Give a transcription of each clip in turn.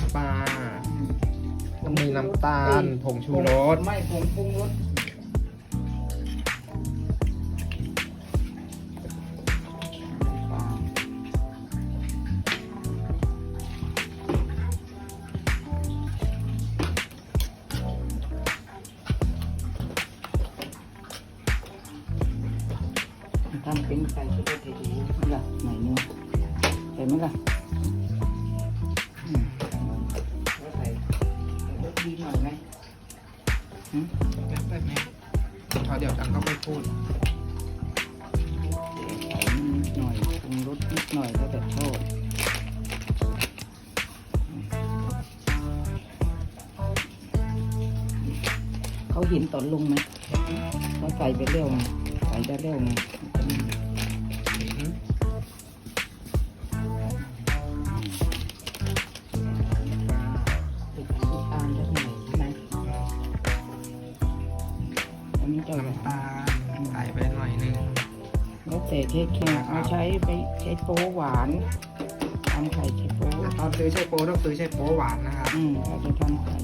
น้ำตาลผงชูรสไม่ผงปรุงรสทำเป็นไก่ชุดเทดีล่ะหน่อยนึงเห็นไหมล่ะ สดีหน่อยไหมหืมแบบนี้พอเดี๋ยวจังก็ไปพูดหน่อยปรุงรสนิดหน่อยแล้วแต่ชอบเขาเห็นตอนลงไหมว่าใส่ไปเร็วไงใส่ได้เร็วไง อันนี้จะน้ำตาลใส่ไปหน่อยนึงแล้วแต่เทคแคร์เอาใช้ไปใช้โป๊หวานทำไข่ใช้โป๊ตอนซื้อไชโป๊ต้องซื้อไชโป๊หวานนะครับ อืมเราจะทำไข่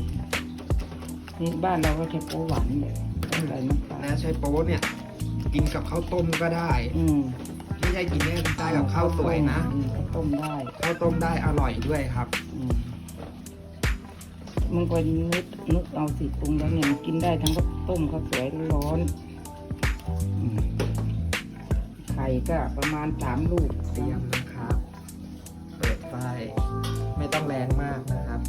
นี่บ้านเราก็ใช้โป๊หวานเลยใส่น้ำตาลและไชโป๊เนี่ย กินกับข้าวต้มก็ได้ อืมไม่ใช่กินได้ได้กับข้าวสวยนะอืมข้าวต้มได้ข้าวต้มได้อร่อยด้วยครับ อืม มึงไปนึกนึกเอาสิปรุงแล้วเนี่ยมันกินได้ทั้งข้าวต้มข้าวสวยร้อนอืมไข่ก็ประมาณสามลูกเตรียมนะครับ เปิดไฟไม่ต้องแรงมากนะครับ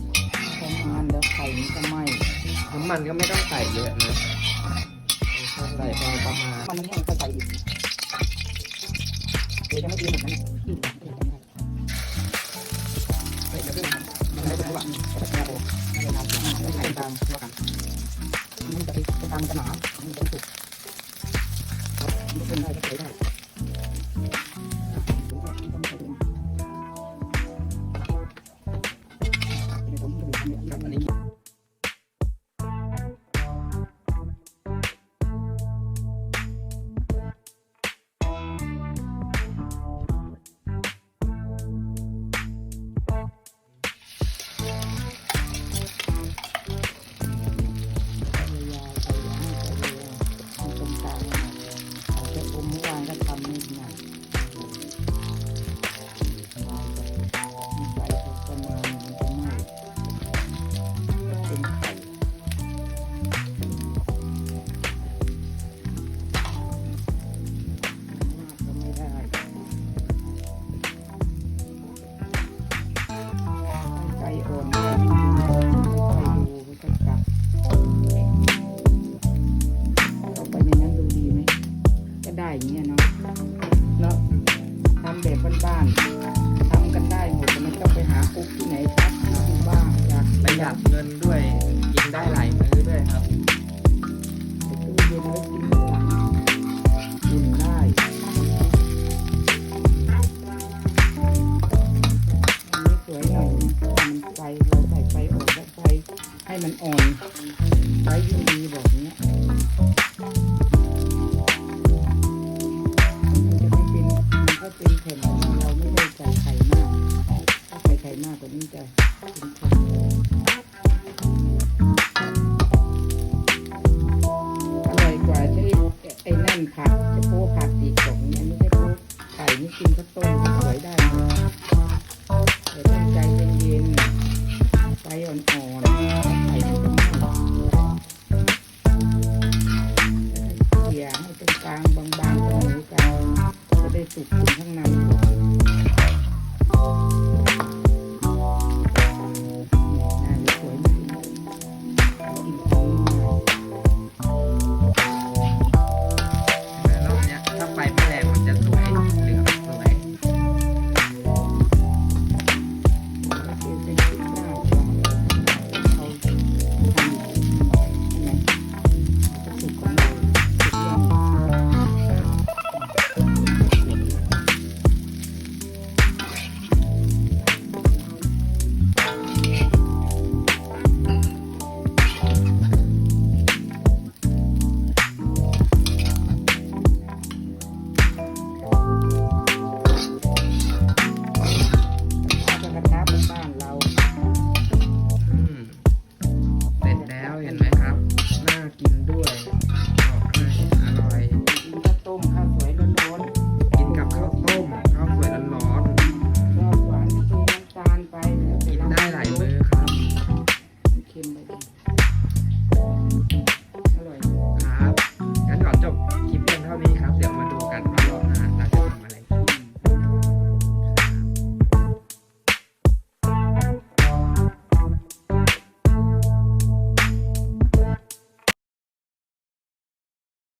ประมาณแล้วไข่มันจะไหม้น้ำมันก็ไม่ต้องใส่เยอะนะใส่พอประมาณมันแห้งก็ใส่อีกเดี๋ยวจะไม่ดีเหมือนกั มันไม่เป็นไรแต่แค่โอ้ไม่เป็นไรไม่ใช่ตาม อย่างเงี้ยเนาะเนาะทำแบบบ้านๆทำกันได้หมดไม่ต้องไปหาคุกที่ไหนครับดูบ้างอยากประหยัดเงินด้วยกินได้หลาย เย็นไฟอ่อนๆใส่ลงไปเขี่ยให้ตรงกลางบางๆตรงนี้กันจะได้สุกถึงข้างใน